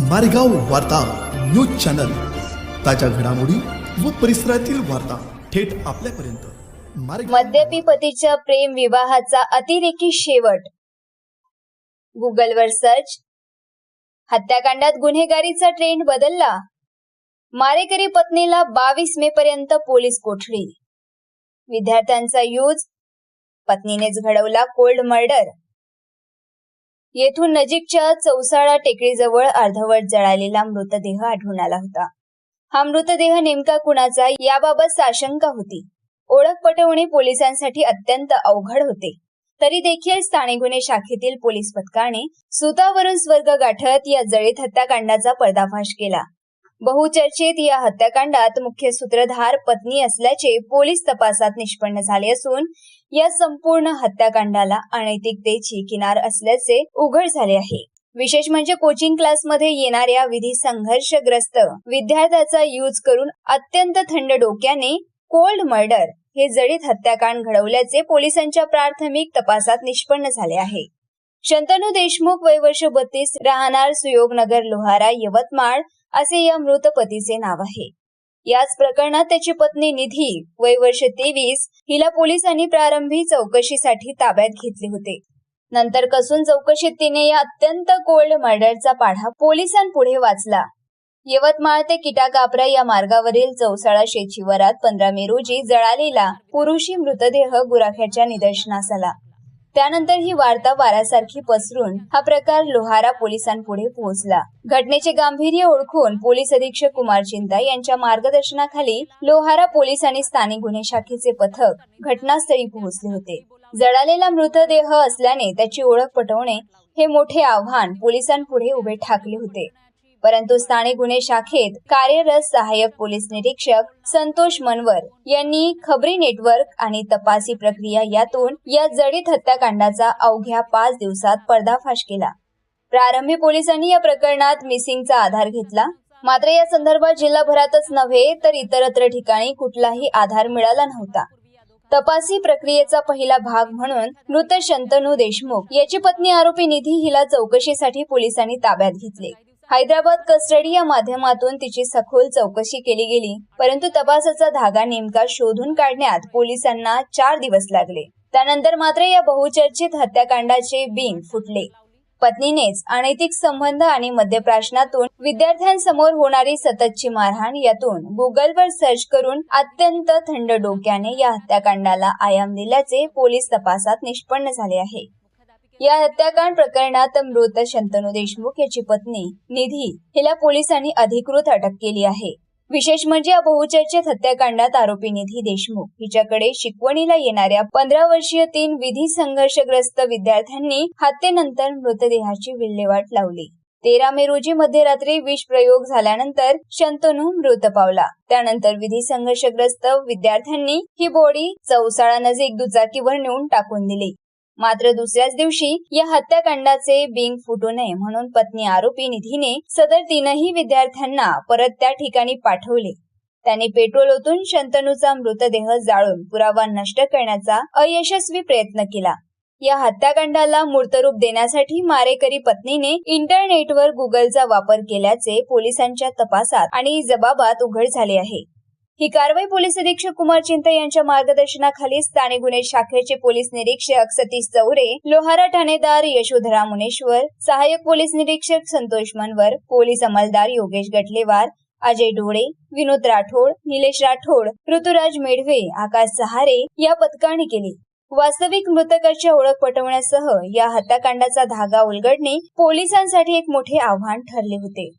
मारेगाव वार्ता news channel. ताज्या घडामोडी व परिसरातील वार्ता थेट आपल्यापर्यंत. मद्यपी पतीच्या प्रेम विवाहाचा अतिरेकी शेवट. गुगलवर सर्च हत्याकांडात गुन्हेगारीचा ट्रेंड बदलला. मारेकरी पत्नीला बावीस मे पर्यंत पोलीस कोठडी. विद्यार्थ्यांचा यूज पत्नीनेच घडवला कोल्ड मर्डर येथून नजीकच्या चौसाळा टेकडीजवळ अर्धवट जळालेला मृतदेह आढळून आला होता. हा मृतदेह नेमका कुणाचा याबाबत साशंका होती. ओळख पटवणे पोलिसांसाठी अत्यंत अवघड होते. तरी देखील स्थानिक गुन्हे शाखेतील पोलीस पथकाने सुतावरून स्वर्ग गाठत या जळीत हत्याकांडाचा पर्दाफाश केला. बहुचर्चित या हत्याकांडात मुख्य सूत्रधार पत्नी असल्याचे पोलीस तपासात निष्पन्न झाले असून या संपूर्ण हत्याकांडाला अनैतिकतेची किनार असल्याचे उघड झाले आहे. विशेष म्हणजे कोचिंग क्लासमध्ये येणाऱ्या विधी संघर्षग्रस्त विद्यार्थ्याचा यूज करून अत्यंत थंड डोक्याने कोल्ड मर्डर हे जडीत हत्याकांड घडवल्याचे पोलिसांच्या प्राथमिक तपासात निष्पन्न झाले आहे. शंतनू देशमुख वय वर्ष बत्तीस राहणार सुयोगनगर लोहारा यवतमाळ असे या मृत पतीचे नाव आहे. याच प्रकरणात त्याची पत्नी निधी वय वर्ष तेवीस हिला पोलिसांनी प्रारंभी चौकशीसाठी ताब्यात घेतले होते. नंतर कसून चौकशीत तिने या अत्यंत कोल्ड मर्डरचा पाढा पोलिसांपुढे वाचला. यवतमाळ ते किटाकापरा या मार्गावरील चौसाळा शेतशिवारात पंधरा मे रोजी जळालेला पुरुषी मृतदेह गुराख्याच्या निदर्शनास आला. त्यानंतर ही वार्ता वाऱ्यासारखी पसरून हा प्रकार लोहारा पोलिसांपुढे पोहोचला. घटनेचे गांभीर्य ओळखून पोलीस अधीक्षक कुमार चिंता यांच्या मार्गदर्शनाखाली लोहारा पोलीस आणि स्थानिक गुन्हे शाखेचे पथक घटनास्थळी पोहोचले होते. जळालेला मृतदेह असल्याने त्याची ओळख पटवणे हे मोठे आव्हान पोलिसांपुढे उभे ठाकले होते. परंतु स्थानिक गुन्हे शाखेत कार्यरत सहाय्यक पोलीस निरीक्षक संतोष मनवर यांनी खबरी नेटवर्क आणि तपासी प्रक्रिया यातून या जडीत हत्याकांडाचा अवघ्या पाच दिवसात पर्दाफाश केला. प्रारंभी पोलिसांनी या प्रकरणात मिसिंगचा आधार घेतला. मात्र या संदर्भात जिल्हाभरातच नव्हे तर इतरत्र ठिकाणी कुठलाही आधार मिळाला नव्हता. तपासी प्रक्रियेचा पहिला भाग म्हणून मृत शंतनू देशमुख याची पत्नी आरोपी निधी हिला चौकशीसाठी पोलिसांनी ताब्यात घेतले. हैदराबाद कस्टडी या माध्यमातून तिची सखोल चौकशी केली गेली परंतु तपासाचा धागा नेमका शोधून काढण्यात पोलिसांना चार दिवस लागले. त्यानंतर मात्र या बहुचर्चित हत्याकांडाचे बिंग फुटले. पत्नीनेच अनैतिक संबंध आणि मद्यप्राशनातून विद्यार्थ्यांसमोर होणारी सततची मारहाण यातून गुगलवर सर्च करून अत्यंत थंड डोक्याने या हत्याकांडाला आयाम दिल्याचे पोलीस तपासात निष्पन्न झाले आहे. या हत्याकांड प्रकरणात मृत शंतनू देशमुख याची पत्नी निधी हिला पोलिसांनी अधिकृत अटक केली आहे. विशेष म्हणजे या बहुचर्चित हत्याकांडात आरोपी निधी देशमुख हिच्याकडे शिकवणीला येणाऱ्या पंधरा वर्षीय तीन विधी संघर्षग्रस्त विद्यार्थ्यांनी हत्येनंतर मृतदेहाची विल्हेवाट लावली. तेरा मे रोजी मध्यरात्री विष प्रयोग झाल्यानंतर शंतनू मृत पावला. त्यानंतर विधी संघर्षग्रस्त विद्यार्थ्यांनी ही बॉडी चौसाळा नजीक दुचाकीवर नेऊन टाकून दिली. मात्र दुसऱ्याच दिवशी या हत्याकांडाचे बिंग फुटू नये म्हणून पत्नी आरोपी निधीने सदर तीनही विद्यार्थ्यांना परत त्या ठिकाणी पाठवले. त्याने पेट्रोल ओतून शंतनूचा मृतदेह जाळून पुरावा नष्ट करण्याचा अयशस्वी प्रयत्न केला. या हत्याकांडाला मूर्तरूप देण्यासाठी मारेकरी पत्नीने इंटरनेटवर गुगलचा वापर केल्याचे पोलिसांच्या तपासात आणि जबाबात उघड झाले आहे. ही कारवाई पोलीस अधीक्षक कुमार चिंता यांच्या मार्गदर्शनाखाली स्थानिक गुन्हे शाखेचे पोलीस निरीक्षक सतीश चौरे लोहारा ठाणेदार यशोधरा मुनेश्वर सहाय्यक पोलीस निरीक्षक संतोष मनवर पोलीस अंमलदार योगेश गटलेवार अजय डोळे विनोद राठोड निलेश राठोड ऋतुराज मेढवे आकाश सहारे या पथकाने केली. वास्तविक मृतकाची ओळख पटवण्यासह या हत्याकांडाचा धागा उलगडणे पोलिसांसाठी एक मोठे आव्हान ठरले होते.